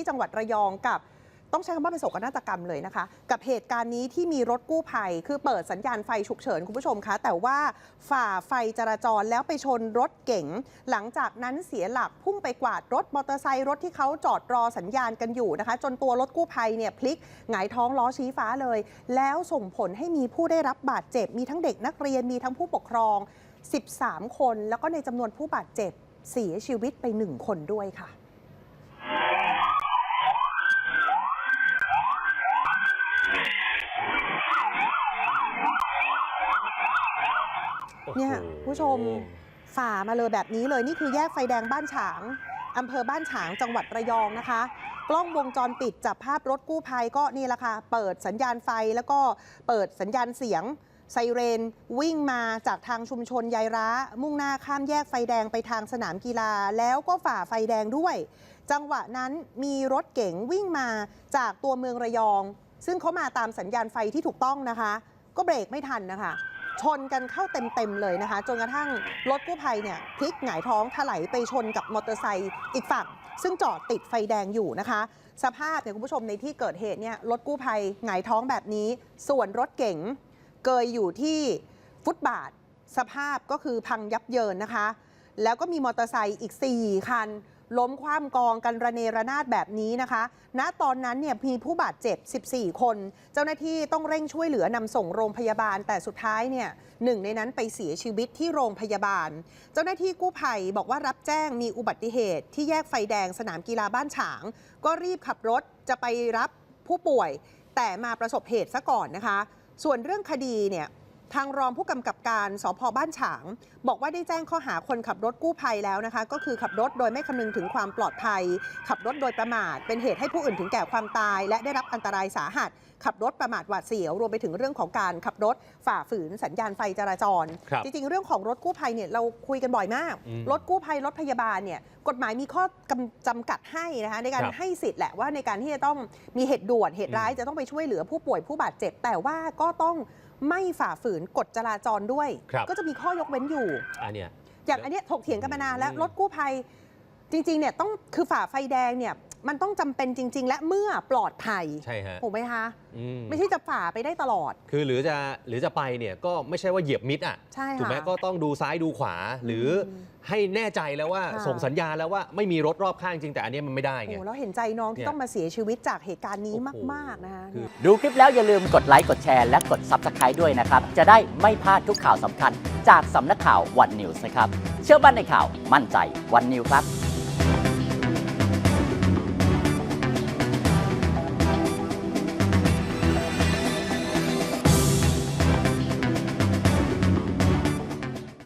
ที่จังหวัดระยองกับต้องใช้คำว่าเป็นโศกนาฏกรรมเลยนะคะ กับเหตุการณ์นี้ที่มีรถกู้ภัย คือเปิดสัญญาณไฟฉุกเฉินคุณผู้ชมคะแต่ว่าฝ่าไฟจราจรแล้วไปชนรถเก๋งหลังจากนั้นเสียหลักพุ่งไปกวาดรถมอเตอร์ไซค์รถที่เขาจอดรอสัญญาณกันอยู่นะคะ จนตัวรถกู้ภัยเนี่ยพลิกหงายท้องล้อชี้ฟ้าเลย แล้วส่งผลให้มีผู้ได้รับบาดเจ็บ มีทั้งเด็กนักเรียนมีทั้งผู้ปกครอง 13 คน แล้วก็ในจำนวนผู้บาดเจ็บเสียชีวิตไปหนึ่งคนด้วยค่ะ เนี่ยผู้ชมฝ่ามาเลยแบบนี้เลยนี่คือแยกไฟแดงบ้านฉางอำเภอบ้านฉางจังหวัดระยองนะคะ กล้องวงจรปิดจับภาพรถกู้ภัยก็นี่แหละค่ะเปิดสัญญาณไฟแล้วก็เปิดสัญญาณเสียงไซเรนวิ่งมาจากทางชุมชนยายร้า มุ่งหน้าข้ามแยกไฟแดงไปทางสนามกีฬา แล้วก็ฝ่าไฟแดงด้วย จังหวะนั้นมีรถเก๋งวิ่งมาจากตัวเมืองระยอง ซึ่งเขามาตามสัญญาณไฟที่ถูกต้องนะคะ ก็เบรกไม่ทันนะคะ ชนกันเข้าเต็มๆเลยนะคะ จนกระทั่งรถกู้ภัยเนี่ยพลิกหงายท้องถลายไปชนกับมอเตอร์ไซค์อีกฝั่ง ซึ่งจอดติดไฟแดงอยู่นะคะ สภาพเนี่ยคุณผู้ชมในที่เกิดเหตุเนี่ยรถกู้ภัยหงายท้องแบบนี้ ส่วนรถเก๋งเกยอยู่ที่ฟุตบาท สภาพก็คือพังยับเยินนะคะ แล้วก็มีมอเตอร์ไซค์อีก 4 คัน ล้มคว่ำกองกันระเนระนาดแบบนี้นะคะ ณ ตอนนั้นเนี่ยมีผู้บาดเจ็บ 14 คน เจ้าหน้าที่ต้องเร่งช่วยเหลือนำส่งโรงพยาบาล แต่สุดท้ายเนี่ยหนึ่งในนั้นไปเสียชีวิตที่โรงพยาบาล เจ้าหน้าที่กู้ภัยบอกว่ารับแจ้งมีอุบัติเหตุ ที่แยกไฟแดงสนามกีฬาบ้านฉาง ก็รีบขับรถจะไปรับผู้ป่วย แต่มาประสบเหตุซะก่อนนะคะ ส่วนเรื่องคดีเนี่ย ทางรองผู้กำกับการสพบ้านฉาง บอกว่าได้แจ้งข้อหาคนขับรถกู้ภัยแล้วนะคะ ก็คือขับรถโดยไม่คำนึงถึงความปลอดภัย ขับรถโดยประมาท เป็นเหตุให้ผู้อื่นถึงแก่ความตาย และได้รับอันตรายสาหัส ขับรถประมาทหวาดเสียว รวมไปถึงเรื่องของการขับรถฝ่าฝืนสัญญาณไฟจราจรครับจริง ๆ เรื่องของรถกู้ภัยเนี่ยเราคุยกันบ่อยมากอืมรถกู้ภัยรถพยาบาลเนี่ยกฎหมายมีข้อกำจำกัดให้นะคะในการครับให้สิทธิ์แหละว่าในการที่จะต้องมีเหตุด่วนเหตุร้ายอืมจะต้องไปช่วยเหลือผู้ป่วยผู้บาดเจ็บ แต่ว่าก็ต้อง ไม่ฝ่าฝืนกฎจราจรด้วย ครับ ก็จะมีข้อยกเว้นอยู่ อันเนี้ย อย่างอันเนี้ยถกเถียงกันมานานแล้ว อืม รถกู้ภัยจริงๆเนี่ยต้องคือฝ่าไฟแดงเนี่ย มันต้องจำเป็นจริง ๆ และเมื่อปลอดภัยใช่ฮะถูกไหมคะอืมไม่ใช่จะฝ่าไปได้ตลอด คือหรือจะหรือจะไปเนี่ยก็ไม่ใช่ว่าเหยียบมิดอะใช่ค่ะถูกไหมก็ต้องดูซ้ายดูขวา หรืออมให้แน่ใจแล้วว่าค่ะส่งสัญญาณแล้วว่าไม่มีรถรอบข้างจริงแต่อันเนี้ยมันไม่ได้ไงโอ้แล้วเห็นใจน้องเนี่ที่ยต้องมาเสียชีวิตจากเหตุการณ์นี้โอ้โหมาก ๆ นะคะคือดูคลิปแล้วอย่าลืมกดไลค์กดแชร์และกด Subscribe ด้วยนะครับ จะได้ไม่พลาดทุกข่าวสำคัญ จากสำนักข่าววันนิวส์นะครับ เชื่อมั่นในข่าวมั่นใจวันนิวครับ